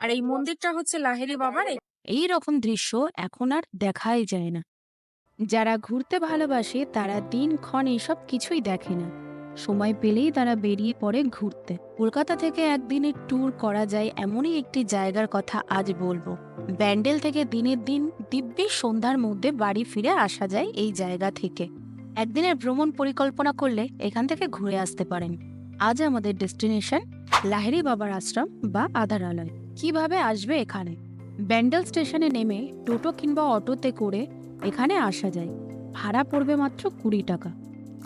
আর এই মন্দিরটা হচ্ছে লাহেরি বাবার এই রকম দৃশ্য এখন আর দেখাই যায় না। যারা ঘুরতে ভালোবাসে তারা দিনক্ষণ এইসব কিছুই দেখে না। সময় পেলেই তারা বেরিয়ে পড়ে ঘুরতে। কলকাতা থেকে একদিনের ট্যুর করা যায় এমনই একটি জায়গার কথা আজ বলব। ব্যান্ডেল থেকে দিনের দিন দিব্যি সন্ধ্যার মধ্যে বাড়ি ফিরে আসা যায় এই জায়গা থেকে। একদিনের ভ্রমণ পরিকল্পনা করলে এখান থেকে ঘুরে আসতে পারেন। আজ আমাদের ডেস্টিনেশন লাহেরি বাবার আশ্রম বা আধারালয় কীভাবে আসবে এখানে? ব্যান্ডেল স্টেশনে নেমে টোটো কিংবা অটোতে করে এখানে আসা যায়। ভাড়া পড়বে মাত্র কুড়ি টাকা।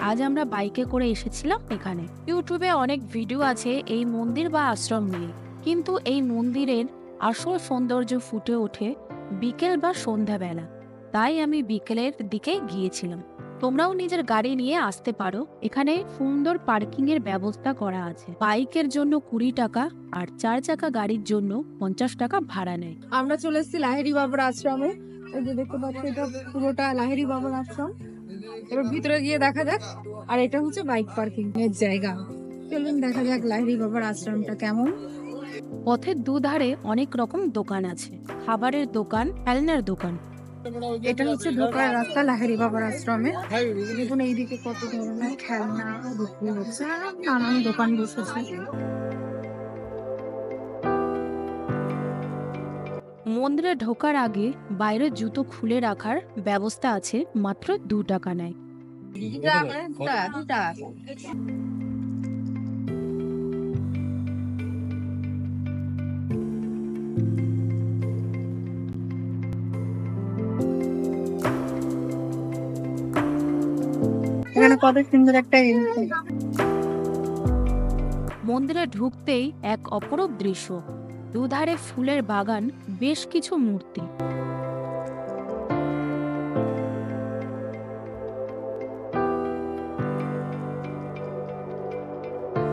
আজ আমরা বাইকে করে এসেছিলাম এখানে। ইউটিউবে অনেক ভিডিও আছে এই মন্দির বা আশ্রম নিয়ে। কিন্তু এই মন্দিরের আসল সৌন্দর্য ফুটে ওঠে বিকেল বা সন্ধ্যাবেলা। তাই আমি বিকেলের দিকে গিয়েছিলাম। তোমরাও নিজের গাড়ি নিয়ে আসতে পারো। এখানে সুন্দর পার্কিং এর ব্যবস্থা করা আছে। বাইকের জন্য কুড়ি টাকা আর চার চাকা গাড়ির জন্য পঞ্চাশ টাকা ভাড়া নেয়। আমরা চলে এসেছি লাহেরি বাবার আশ্রমে। এই যে দেখতে পাচ্ছি এটা পুরোটা লাহেরি বাবার আশ্রম। এবার ভিতরে গিয়ে দেখা যাক। আর এটা হচ্ছে বাইক পার্কিং এর জায়গা। চলুন দেখা যাক লাহেরি বাবার আশ্রমটা কেমন। পথের দুধারে অনেক রকম দোকান আছে। খাবারের দোকান খেলনার দোকান। এটা হচ্ছে ঢোকার রাস্তা লাহেরি বাবার আশ্রমে। দেখুন এইদিকে কত ধরনের খেলনা বিক্রি হচ্ছে। নানান দোকান বসেছে। মন্দিরে ঢোকার আগে বাইরে জুতো খুলে রাখার ব্যবস্থা আছে মাত্র দু টাকা নেয়। কত সুন্দর একটা মন্দিরে ঢুকতেই এক অপরূপ দৃশ্য। দুধারে ফুলের বাগান, বেশ কিছু মূর্তি।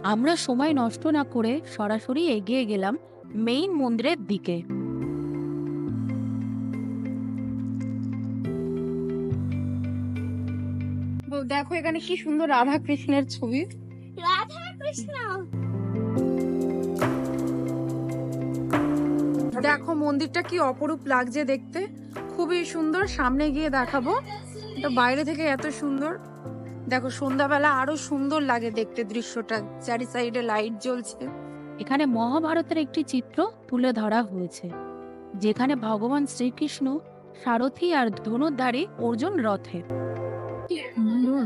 আমরা সময় নষ্ট না করে সরাসরি এগিয়ে গেলাম মেইন মন্দিরের দিকে। দেখো এখানে কি সুন্দর রাধা কৃষ্ণের ছবি। রাধা কৃষ্ণ দেখো মন্দিরটা কি অপরূপ লাগছে দেখতে। খুবই সুন্দর সামনে গিয়ে দেখাবো। এটা বাইরে থেকে এত সুন্দর। দেখো সন্ধ্যাবেলা আরও সুন্দর লাগে দেখতে দৃশ্যটা। চারি সাইডে লাইট জ্বলছে। এখানে মহাভারতের একটি চিত্র তুলে ধরা হয়েছে যেখানে ভগবান শ্রীকৃষ্ণ সারথী আর ধনুর্ধারী অর্জুন রথে সুন্দর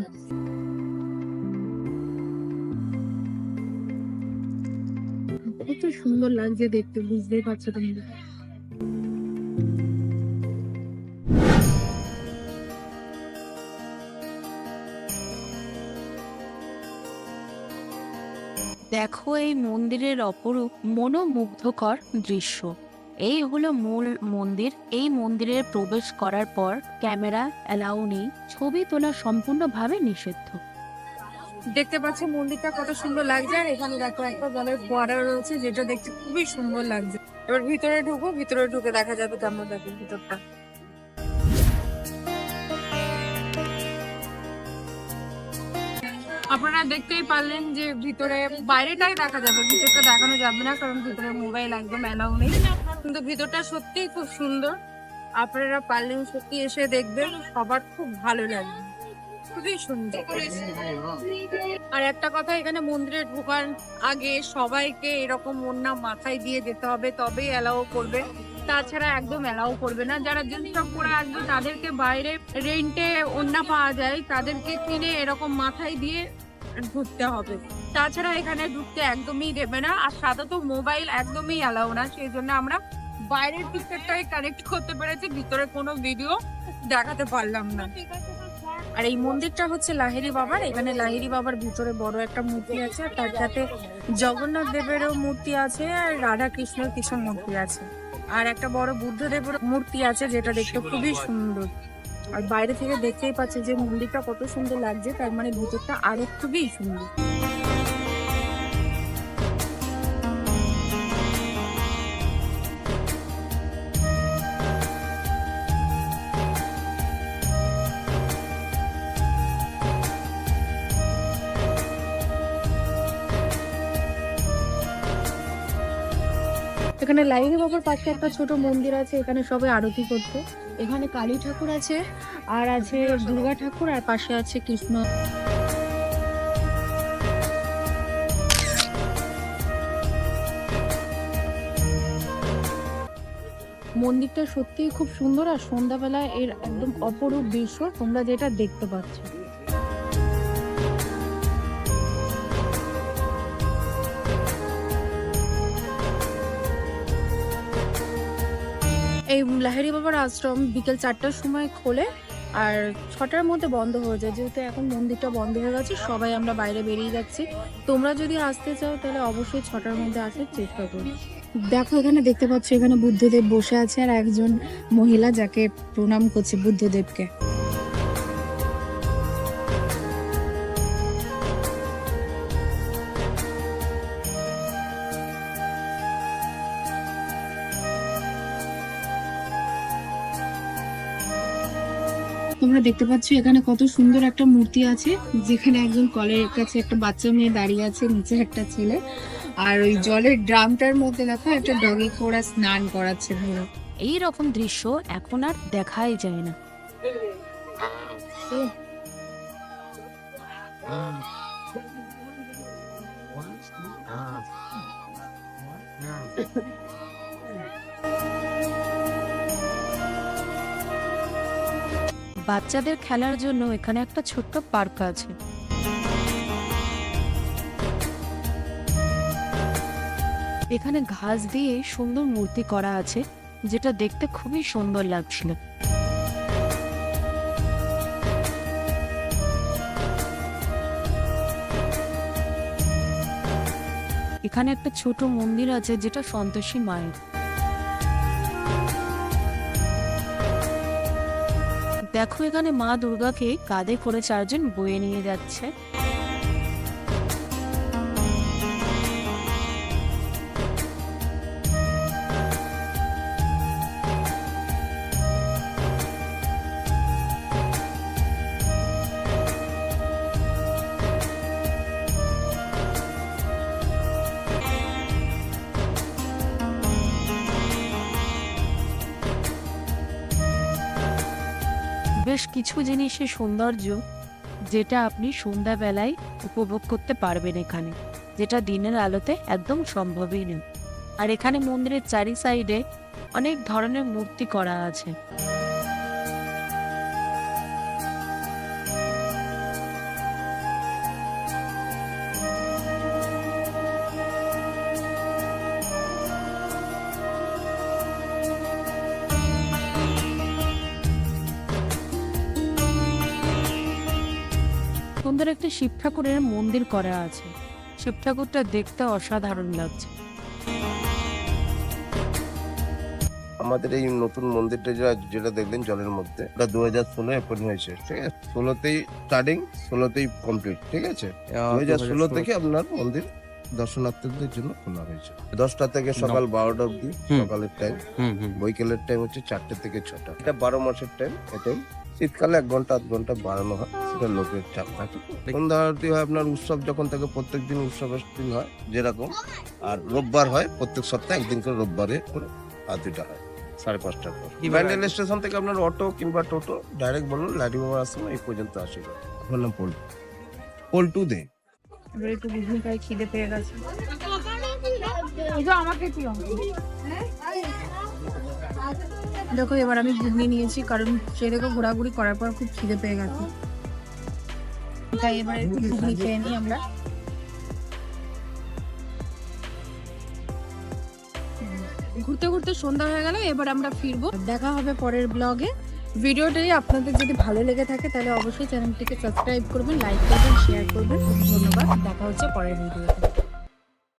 কত সুন্দর লাগছে দেখতে বুঝতেই পারছ তুমি। দেখো এই মন্দিরের অপরূপ মনোমুগ্ধকর দৃশ্য। এই হলো মূল মন্দির। এই মন্দিরে প্রবেশ করার পর ক্যামেরা অ্যালাউ নেই। ছবি তোলা সম্পূর্ণভাবে নিষিদ্ধ। দেখতে পাচ্ছ মন্দিরটা কত সুন্দর লাগছে। আর এখানে দেখো একটা জলের ফোয়ারা রয়েছে, যেটা দেখতে খুবই সুন্দর লাগছে। এবার ভিতরে ঢুকো ভিতরে ঢুকে দেখা যাবে কেমন দেখো ভিতরটা। আপনারা দেখতেই পারলেন যে ভিতরে বাইরেটাই দেখা যাবে, ভিতরটা দেখানো যাবে না, কারণ ভিতরে মোবাইল একদম অ্যালাউ নেই। কিন্তু ভিতরটা সত্যিই খুব সুন্দর। আপনারা পারলেন সত্যি এসে দেখবেন, সবার খুব ভালো লাগবে খুবই সুন্দর। আর একটা কথা, এখানে মন্দিরে ঢোকার আগে সবাইকে এরকম ওন্না মাথায় দিয়ে যেতে হবে, তবেই অ্যালাউ করবে। তাছাড়া একদম অ্যালাউ করবে না। যারা জিন্স টপ পরে আসবে, তাদেরকে বাইরে রেন্টে ওন্না পাওয়া যায়, তাদেরকে কিনে এরকম মাথায় দিয়ে ঢুকতে হবে। তাছাড়া এখানে ঢুকতে একদমই দেবে না, আর সাথে তো মোবাইল একদমই অ্যালাউ না, সেই জন্য আমরা বাইরের পিকচারটাই কানেক্ট করতে পেরেছি, ভিতরে কোনো ভিডিও দেখাতে পারলাম না। আর এই মন্দিরটা হচ্ছে লাহেরি বাবার, এখানে লাহেরি বাবার ভিতরে বড় একটা মূর্তি আছে, আর তার সাথে জগন্নাথ দেবেরও মূর্তি আছে, আর রাধা কৃষ্ণের কিছু মূর্তি আছে। আর একটা বড় বুদ্ধদেবের মূর্তি আছে, যেটা দেখতে খুবই সুন্দর। আর বাইরে থেকে দেখতেই পাচ্ছে যে মন্দিরটা কত সুন্দর লাগছে, তার মানে ভিতরটা আরও খুবই সুন্দর। এখানে লাইনি বাবার পাশে একটা ছোট মন্দির আছে, এখানে সবাই আরতি করতে। এখানে কালী ঠাকুর আছে, আর আছে দুর্গা ঠাকুর, আর পাশে আছে কৃষ্ণ। মন্দিরটা সত্যিই খুব সুন্দর, আর সন্ধ্যাবেলায় এর একদম অপরূপ দৃশ্য তোমরা যেটা দেখতে পাচ্ছ। এই লাহেরি বাবার আশ্রম বিকেল চারটার সময় খোলে আর ছটার মধ্যে বন্ধ হয়ে যায়। যেহেতু এখন মন্দিরটা বন্ধ হয়ে গেছে, সবাই আমরা বাইরে বেরিয়ে যাচ্ছি। তোমরা যদি আসতে চাও, তাহলে অবশ্যই ছটার মধ্যে আসার চেষ্টা করো দেখো, এখানে দেখতে পাচ্ছ, এখানে বুদ্ধদেব বসে আছে আর একজন মহিলা যাকে প্রণাম করছে বুদ্ধদেবকে। তোমরা দেখতে পাচ্ছ এখানে কত সুন্দর একটা মূর্তি আছে যেখানে একজন কলের কাছে একটা বাচ্চা মেয়ে দাঁড়িয়ে আছে নিচে একটা ছেলে। আর ওই জলের ড্রামটার মধ্যে দেখো একটা ডগি ওরা স্নান করাচ্ছে ধরো। এই রকম দৃশ্য এখন আর দেখাই যায় না। বাচ্চাদের খেলার জন্য এখানে একটা ছোট্ট পার্ক আছে। এখানে ঘাস দিয়ে সুন্দর মূর্তি করা আছে, যেটা দেখতে খুবই সুন্দর লাগছিল। এখানে একটা ছোট মন্দির আছে, যেটা সন্তোষী মায়ের। দেখো এখানে মা দুর্গাকে কাঁধে করে চারজন বয়ে নিয়ে যাচ্ছে। বেশ কিছু জিনিসের সৌন্দর্য যেটা আপনি সন্ধ্যাবেলায় উপভোগ করতে পারবেন এখানে, যেটা দিনের আলোতে একদম সম্ভবই নেই আর এখানে মন্দিরের চারি সাইডে অনেক ধরনের মূর্তি করা আছে। সুন্দর একটা শিব ঠাকুরের মন্দির করা আছে। শিব ঠাকুরটা দেখতে অসাধারণ লাগছে। আমাদের এই নতুন মন্দিরটা যেটা যেটা দেখলেন জলের মধ্যে এটা দু হাজার ষোলো ওপেন হয়েছে ঠিক আছে? ষোলোতেই স্টার্টিং ষোলোতেই কমপ্লিট ঠিক আছে? দু হাজার ষোলো থেকে আপনার মন্দির দর্শনার্থীদের জন্য খোলা হয়েছে দশটা থেকে সকাল বারোটা অব্দি সকালের টাইম হুম হুম। বৈকালের টাইম হচ্ছে চারটে থেকে ছটা। এটা বারো মাসের টাইম এটাই শীতকালে এক ঘণ্টা আধ ঘণ্টা বাড়ানো হয় সেটা লোকের চাপ থাকে সন্ধ্যা আরতি হয় আপনার উৎসব যখন থাকে প্রত্যেক দিন উৎসবের দিন হয় যেরকম আর রোববার হয় প্রত্যেক সপ্তাহে একদিন করে রোববারে করে আরতিটা হয় সাড়ে পাঁচটার পর ব্যান্ডেল স্টেশন থেকে আপনার অটো কিংবা টোটো ডাইরেক্ট বলুন লাইটি বাবার আশ্রম এই পর্যন্ত আসে আপনার নাম পল্টু পল্টু দে এবার একটু খিদে পেয়ে গেছে আমাকে কি দেখো, এবার আমি ঘুগনি নিয়েছি, কারণ সে দেখো ঘোরাঘুরি করার পর খুব খিদে পেয়ে গেছে। তাই এবার একটু খেয়ে নিই আমরা। ঘুরতে ঘুরতে সন্ধ্যা হয়ে গেল, এবার আমরা ফিরবো। দেখা হবে পরের ব্লগে। ভিডিওটাই আপনাদের যদি ভালো লেগে থাকে, তাহলে অবশ্যই চ্যানেলটিকে সাবস্ক্রাইব করবেন, লাইক করবেন শেয়ার করবেন। ধন্যবাদ। দেখা হচ্ছে পরের ভিডিওতে।